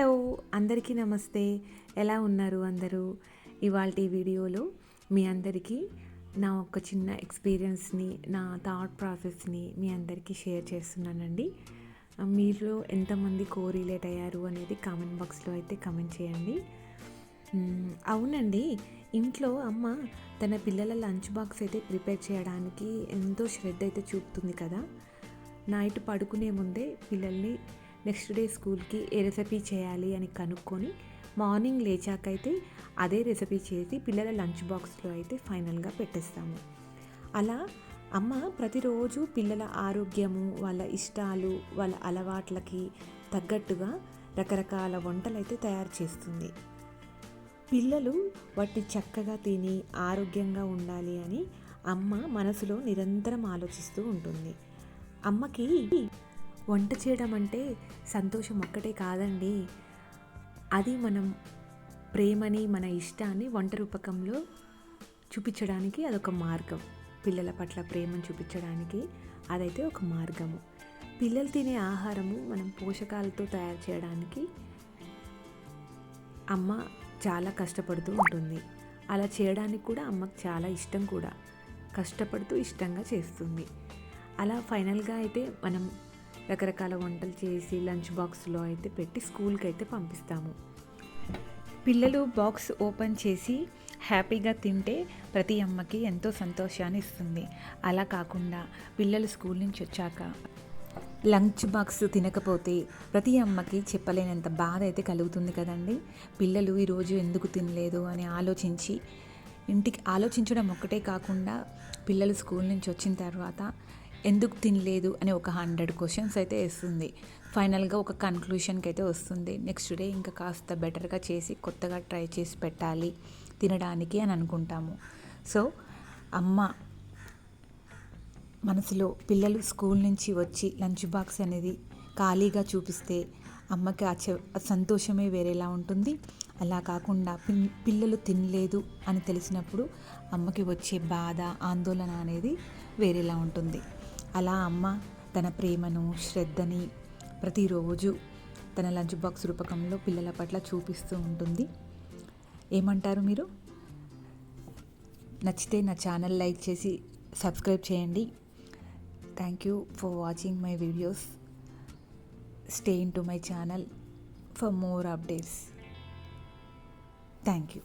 Hello అందరికీ నమస్తే. ఎలా ఉన్నారు అందరూ? ఇవాళ వీడియోలో మీ అందరికీ నా ఒక చిన్న ఎక్స్పీరియన్స్ని నా థాట్ ప్రాసెస్ని మీ అందరికీ షేర్ చేస్తున్నానండి. మీలో ఎంతమంది కోరిలేట్ అయ్యారు అనేది కామెంట్ బాక్స్లో అయితే కామెంట్ చేయండి. అవునండి. ఇంట్లో అమ్మ తన పిల్లల లంచ్ బాక్స్ అయితే ప్రిపేర్ చేయడానికి ఎంతో శ్రద్ధ అయితే చూపుతుంది కదా. నైట్ పడుకునే ముందే పిల్లల్ని నెక్స్ట్ డే స్కూల్కి ఏ రెసిపీ చేయాలి అని కనుక్కొని మార్నింగ్ లేచాకైతే అదే రెసిపీ చేసి పిల్లల లంచ్ బాక్స్లో అయితే ఫైనల్గా పెట్టేస్తాము. అలా అమ్మ ప్రతిరోజు పిల్లల ఆరోగ్యము వాళ్ళ ఇష్టాలు వాళ్ళ అలవాట్లకి తగ్గట్టుగా రకరకాల వంటలు అయితే తయారు చేస్తుంది. పిల్లలు వాటిని చక్కగా తిని ఆరోగ్యంగా ఉండాలి అని అమ్మ మనసులో నిరంతరం ఆలోచిస్తూ ఉంటుంది. అమ్మకి వంట చేయడం అంటే సంతోషం ఒక్కటే కాదండి. అది మనం ప్రేమని మన ఇష్టాన్ని వంట రూపకంలో చూపించడానికి అదొక మార్గం. పిల్లల పట్ల ప్రేమను చూపించడానికి అదైతే ఒక మార్గము. పిల్లలు తినే ఆహారము మనం పోషకాలతో తయారు చేయడానికి అమ్మ చాలా కష్టపడుతూ ఉంటుంది. అలా చేయడానికి కూడా అమ్మకు చాలా ఇష్టం కూడా. కష్టపడుతూ ఇష్టంగా చేస్తుంది. అలా ఫైనల్గా అయితే మనం రకరకాల వంటలు చేసి లంచ్ బాక్స్లో అయితే పెట్టి స్కూల్కి అయితే పంపిస్తాము. పిల్లలు బాక్స్ ఓపెన్ చేసి హ్యాపీగా తింటే ప్రతి అమ్మకి ఎంతో సంతోషాన్ని ఇస్తుంది. అలా కాకుండా పిల్లలు స్కూల్ నుంచి వచ్చాక లంచ్ బాక్స్ తినకపోతే ప్రతి అమ్మకి చెప్పలేనంత బాధ అయితే కలుగుతుంది కదండి. పిల్లలు ఈరోజు ఎందుకు తినలేదు అని ఆలోచించి ఇంటికి ఆలోచించడం ఒక్కటే కాకుండా పిల్లలు స్కూల్ నుంచి వచ్చిన తర్వాత ఎందుకు తినలేదు అని ఒక హండ్రెడ్ క్వశ్చన్స్ అయితే వేస్తుంది. ఫైనల్గా ఒక కన్క్లూషన్కి అయితే వస్తుంది. నెక్స్ట్ డే ఇంకా కాస్త బెటర్గా చేసి కొత్తగా ట్రై చేసి పెట్టాలి తినడానికి అని అనుకుంటాము. సో అమ్మ మనసులో పిల్లలు స్కూల్ నుంచి వచ్చి లంచ్ బాక్స్ అనేది ఖాళీగా చూపిస్తే అమ్మకి ఆ చ సంతోషమే వేరేలా ఉంటుంది. అలా కాకుండా పిన్- పిల్లలు తినలేదు అని తెలిసినప్పుడు అమ్మకి వచ్చే బాధ ఆందోళన అనేది వేరేలా ఉంటుంది. అలా అమ్మ తన ప్రేమను శ్రద్ధని ప్రతిరోజు తన లంచ్ బాక్స్ రూపకంలో పిల్లల పట్ల చూపిస్తూ ఉంటుంది. ఏమంటారు మీరు? నచ్చితే నా ఛానల్ లైక్ చేసి సబ్స్క్రైబ్ చేయండి. Thank you for watching my videos stay in to my channel for more updates thank you